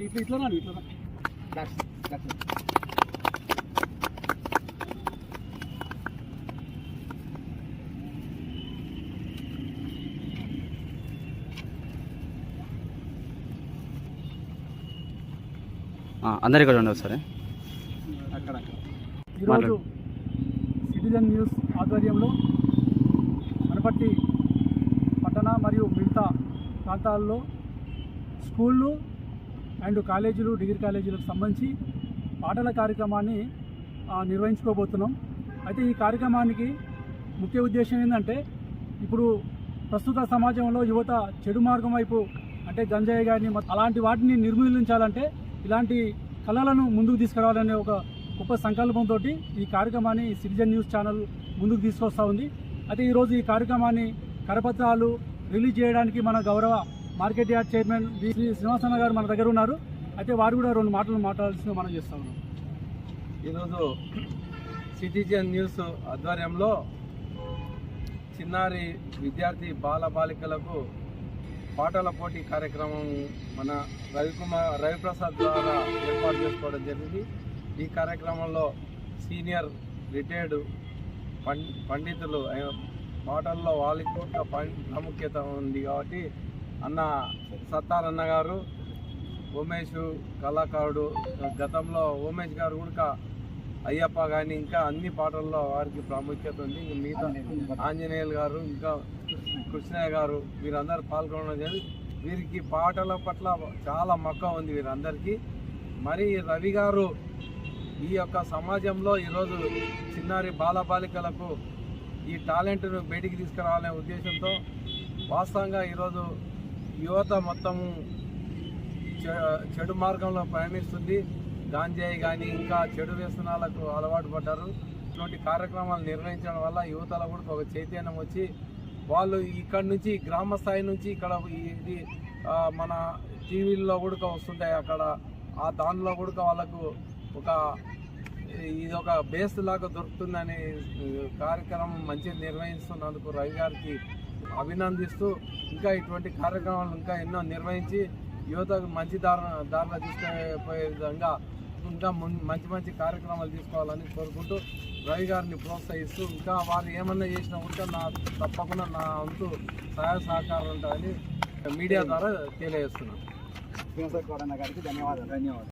ఇట్లా ఇట్లా రాను ఇట్లా అందరు ఇక్కడ ఉండవు సరే? అక్కడ అక్కడ. ఈరోజు సిటిజన్ న్యూస్ ఆధ్వర్యంలో అనపర్తి పట్టణ మరియు మిగతా ప్రాంతాల్లో స్కూళ్ళు అండ్ కాలేజీలు డిగ్రీ కాలేజీలకు సంబంధించి పాటల కార్యక్రమాన్ని నిర్వహించుకోబోతున్నాం. అయితే ఈ కార్యక్రమానికి ముఖ్య ఉద్దేశం ఏంటంటే ఇప్పుడు ప్రస్తుత సమాజంలో యువత చెడు మార్గం వైపు అంటే గంజాయి కానీ అలాంటి వాటిని నిర్మూలించాలంటే ఇలాంటి కళలను ముందుకు తీసుకురావాలనే ఒక గొప్ప సంకల్పంతో ఈ కార్యక్రమాన్ని సిటిజన్ న్యూస్ ఛానల్ ముందుకు తీసుకొస్తా ఉంది. అయితే ఈరోజు ఈ కార్యక్రమాన్ని కరపత్రాలు రిలీజ్ చేయడానికి మన గౌరవ market yard chairman V Srinivasanna garu మన దగ్గర ఉన్నారు. అయితే వారు కూడా రెండు మాటలు మాట్లాడాల్సిన మనం చేస్తా ఉన్నాం. ఈరోజు సిటిజన్ న్యూస్ ఆధ్వర్యంలో చిన్నారి విద్యార్థి బాల బాలికలకు పాటల పోటీ కార్యక్రమం మన రవికుమార్ రవిప్రసాద్ ద్వారా ఏర్పాటు చేసుకోవడం జరిగింది. ఈ కార్యక్రమంలో సీనియర్ రిటైర్డ్ పండితులు పాటల్లో వాళ్ళకి కూడా ప్రాముఖ్యత ఉంది కాబట్టి అన్న సత్తారన్న గారు ఉమేష్ కళాకారుడు గతంలో ఉమేష్ గారు కూడా అయ్యప్ప కానీ ఇంకా అన్ని పాటల్లో వారికి ప్రాముఖ్యత ఉంది. మిగతా ఆంజనేయులు గారు ఇంకా కృష్ణయ్య గారు వీరందరూ పాల్గొనడం జరిగింది. వీరికి పాటల పట్ల చాలా మక్కువ ఉంది వీరందరికీ. మరి రవి గారు ఈ యొక్క సమాజంలో ఈరోజు చిన్నారి బాలబాలికలకు ఈ టాలెంట్ను బయటికి తీసుకురావాలనే ఉద్దేశంతో వాస్తవంగా ఈరోజు యువత మొత్తము చె- చెడు మార్గంలో ప్రయాణిస్తుంది గాంజాయి కానీ ఇంకా చెడు వ్యసనాలకు అలవాటు పడ్డారు. ఇటువంటి కార్యక్రమాలు నిర్వహించడం వల్ల యువతలో కూడా ఒక చైతన్యం వచ్చి వాళ్ళు ఇక్కడ నుంచి గ్రామ స్థాయి నుంచి ఇక్కడ ఇది మన టీవీల్లో కూడా వస్తుంటాయి అక్కడ. ఆ దానిలో కూడా వాళ్ళకు ఒక ఇది ఒక బేస్ లాగా దొరుకుతుందని కార్యక్రమం మంచిగా నిర్వహిస్తున్నందుకు రవి గారికి అభినందిస్తూ ఇంకా ఇటువంటి కార్యక్రమాలు ఇంకా ఎన్నో నిర్వహించి యువతకు మంచి దారి దారిలో తీసుకుపోయే విధంగా ఇంకా మంచి మంచి కార్యక్రమాలు తీసుకోవాలని కోరుకుంటూ రవి గారిని ప్రోత్సహిస్తూ ఇంకా వారు ఏమన్నా చేసినా కూడా నా తప్పకుండా నా అంతు సహాయ సహకారం ఉంటాయని మీడియా ద్వారా తెలియజేస్తున్నాను. గారికి ధన్యవాదాలు ధన్యవాదాలు.